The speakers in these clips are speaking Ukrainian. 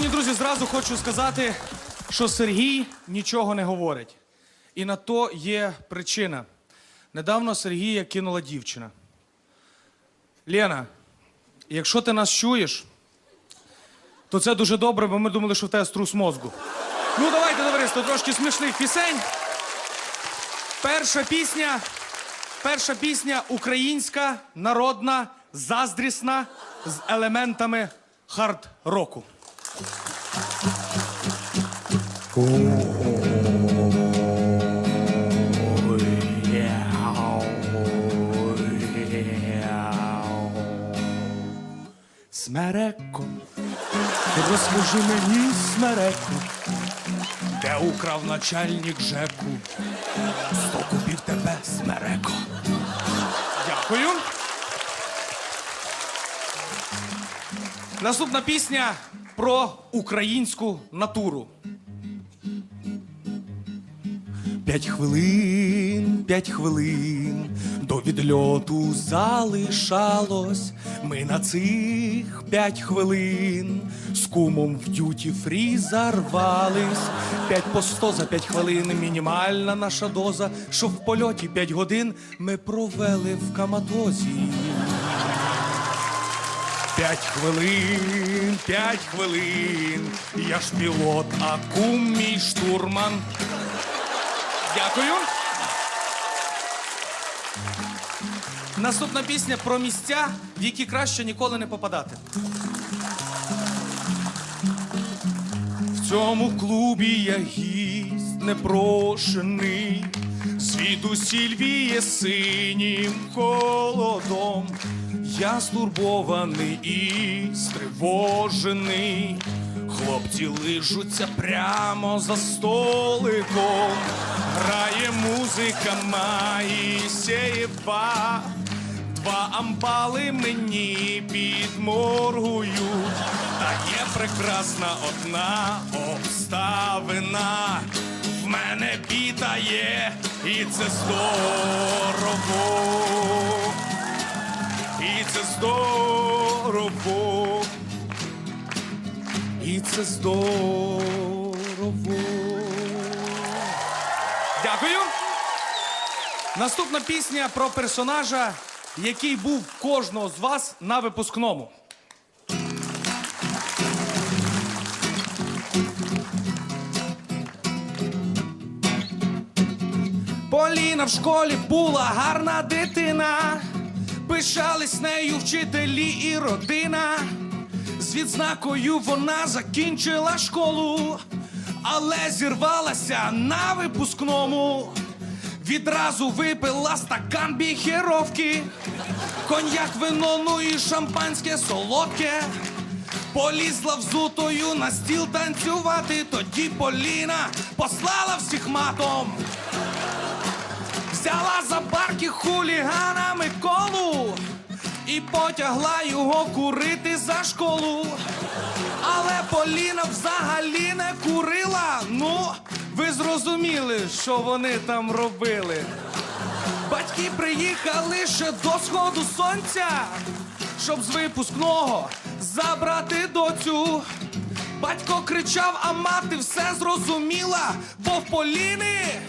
Шановні друзі, зразу хочу сказати, що Сергій нічого не говорить. І на то є причина. Недавно Сергія кинула дівчина. Лена, якщо ти нас чуєш, то це дуже добре, бо ми думали, що в тебе струс мозку. Ну, давайте, товариство, трошки смішних пісень. Перша пісня, перша пісня українська, народна, заздрісна, з елементами хард-року. Смереко, розкажи мені, смереко, де украв начальник ЖЕКу? Сто купів тебе, смереко. Дякую. Наступна пісня про українську натуру. П'ять хвилин, п'ять хвилин до відльоту залишалось. Ми на цих п'ять хвилин з кумом в дюті фрі зарвались. П'ять по сто за п'ять хвилин мінімальна наша доза, що в польоті п'ять годин ми провели в каматозі. П'ять хвилин, п'ять хвилин. Я ж пілот, а кум мій штурман. Дякую. Наступна пісня про місця, в які краще ніколи не попадати. В цьому клубі я гість непрошений, звідусіль віє синім холодом. Я стурбований і стривожений. Хлопці лижуться прямо за столиком. Грає музика Маїсеєва. Два амбали мені підморгують. Та є прекрасна одна обставина. В мене біта є, і це здорово. І це здорово. І це здорово. Дякую. Наступна пісня про персонажа, який був кожного з вас на випускному. Поліна в школі була гарна дитина. Пишались нею вчителі і родина. З відзнакою вона закінчила школу, але зірвалася на випускному. Відразу випила стакан біхеровки, коньяк, вино, ну і шампанське солодке. Полізла взутою на стіл танцювати, тоді Поліна послала всіх матом. Взяла за барки хулігана Миколу і потягла його курити за школу. Але Поліна взагалі не ви зрозуміли, що вони там робили. Батьки приїхали ще до сходу сонця, щоб з випускного забрати доцю. Батько кричав, а мати все зрозуміла, бо в Поліни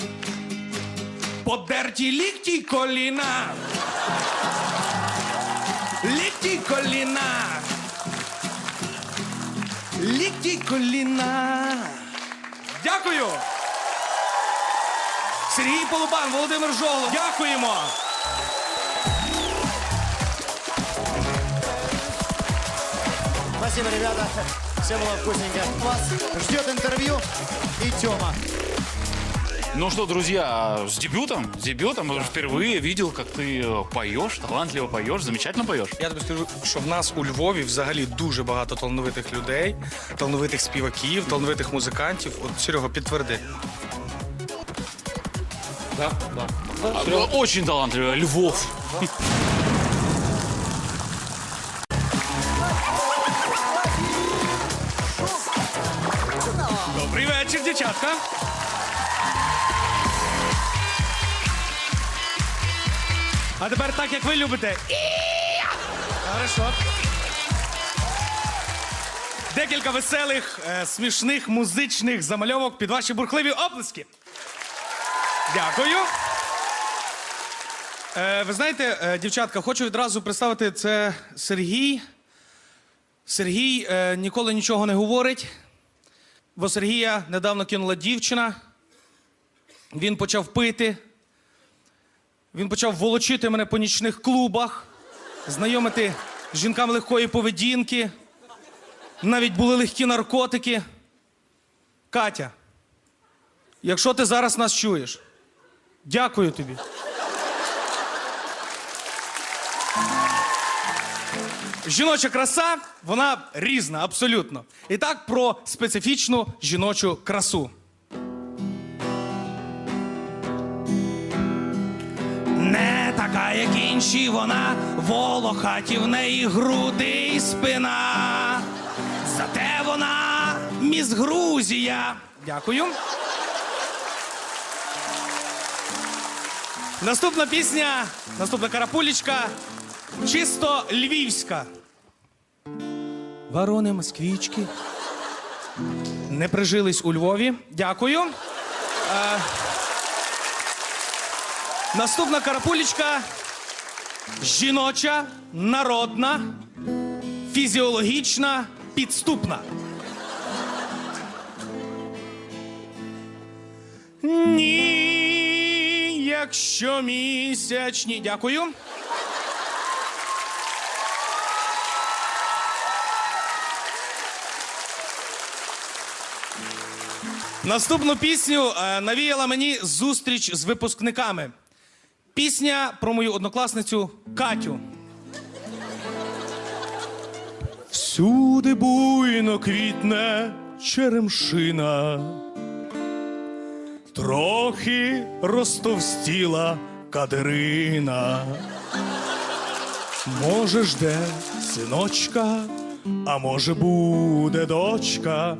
подерті лікті коліна. Лікті коліна. Лікті коліна. Дякую. Сергій Полубан, Володимир Жолоб. Дякуємо. Спасибо, ребята. Все было вкусненько. Вас ждет интервью и Тёма. Ну что, друзья, с дебютом, с дебютом. Впервые видел, как ты э, поешь, талантливо поешь, замечательно поешь. Я тобі скажу, що в нас у Львові взагалі дуже багато талановитих людей, талановитих співаків, талановитих музикантів. От Серега, підтверди. Да, да. Очень талантливый, Львов. Добрий вечір, дівчатка. А тепер так, як ви любите. І-я! Хорошо. декілька веселих, е, смішних музичних замальовок під ваші бурхливі оплески. Дякую. Е, ви знаєте, е, дівчатка, хочу відразу представити це Сергій. Сергій е, ніколи нічого не говорить. Бо Сергія недавно кинула дівчина. Він почав пити. Він почав волочити мене по нічних клубах, знайомити з жінками легкої поведінки. Навіть були легкі наркотики. Катя, якщо ти зараз нас чуєш, дякую тобі. Жіноча краса, вона різна, абсолютно. І так про специфічну жіночу красу. Не така, як інші, вона волохаті в неї груди і спина. Зате вона міс Грузія. Дякую. Наступна пісня, наступна карапулечка, чисто львівська. Ворони москвічки. Не прижились у Львові. Дякую. Е, наступна карапулечка. Жіноча, народна, фізіологічна, підступна. Ні, якщо місячні. Дякую. Наступну пісню е, навіяла мені зустріч з випускниками. Пісня про мою однокласницю Катю. Всюди буйно квітне черемшина. Трохи розтовстіла Катерина. Може, жде синочка, а може буде дочка,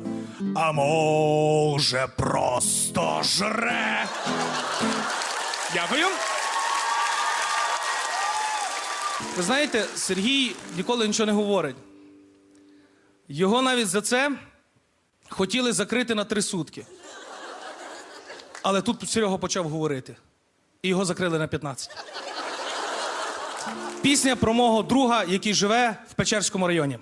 а може просто жре. Дякую. Ви знаєте, Сергій ніколи нічого не говорить. Його навіть за це хотіли закрити на три сутки. Але тут Серега почав говорити. І його закрили на 15. Пісня про мого друга, який живе в Печерському районі.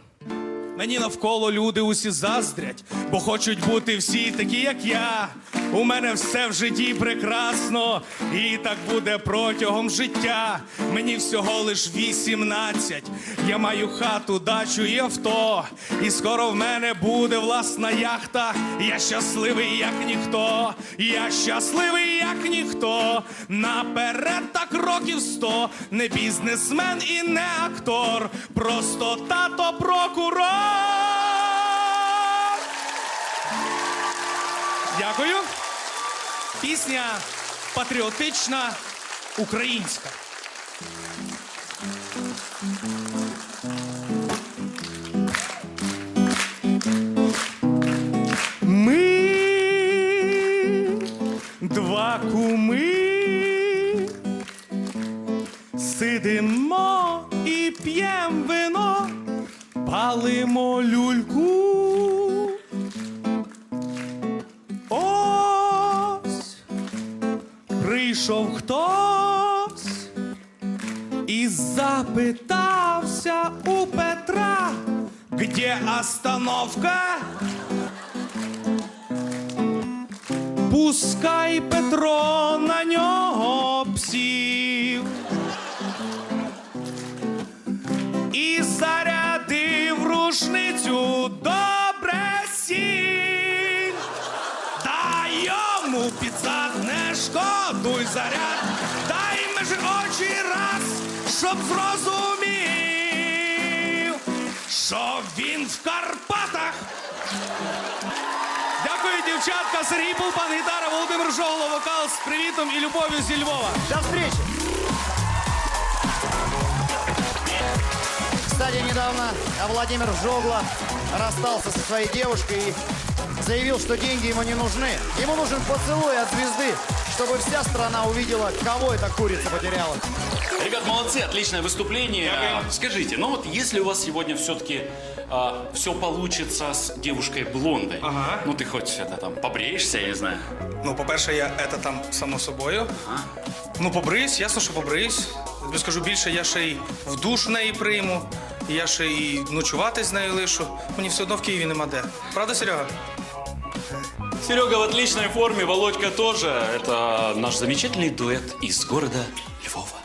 Мені навколо люди усі заздрять, бо хочуть бути всі такі, як я. У мене все в житті прекрасно, і так буде протягом життя. Мені всього лиш 18. Я маю хату, дачу і авто. І скоро в мене буде власна яхта. Я щасливий, як ніхто. Я щасливий, як ніхто. Наперед років сто. Не бізнесмен і не актор. Просто тато прокурор. Дякую. Пісня патріотична, українська. Прийшов хтось і запитався у Петра, где остановка? Пускай Петро на нього псів. заряд, дай межі очі раз, щоб зрозумів, що він в Карпатах. Дякую, дівчатка. Сергій Пулпан, гітара, Володимир Жогло, вокал з привітом і любов'ю зі Львова. До встречи! Кстати, недавно Владимир Жогло расстался со своей девушкой и заявил, что деньги ему не нужны. Ему нужен поцелуй от звезды, чтобы вся страна увидела, кого эта курица потеряла. Ребят, молодцы, отличное выступление. Скажите, ну вот если у вас сегодня все-таки все получится с девушкой блондой, Ага. ну ты хоть это там побреешься, я не знаю. Ну, по-перше, я це там само собою. Ну, побриюсь, ясно, що побриюсь. Тобі скажу більше, я ще й в душ в неї прийму, і я ще і ночувати з нею лишу. Мені все одно в Києві нема де. Правда, Серега? Серега в отличной форме, Володька тоже. Это наш замечательный дуэт из города Львова.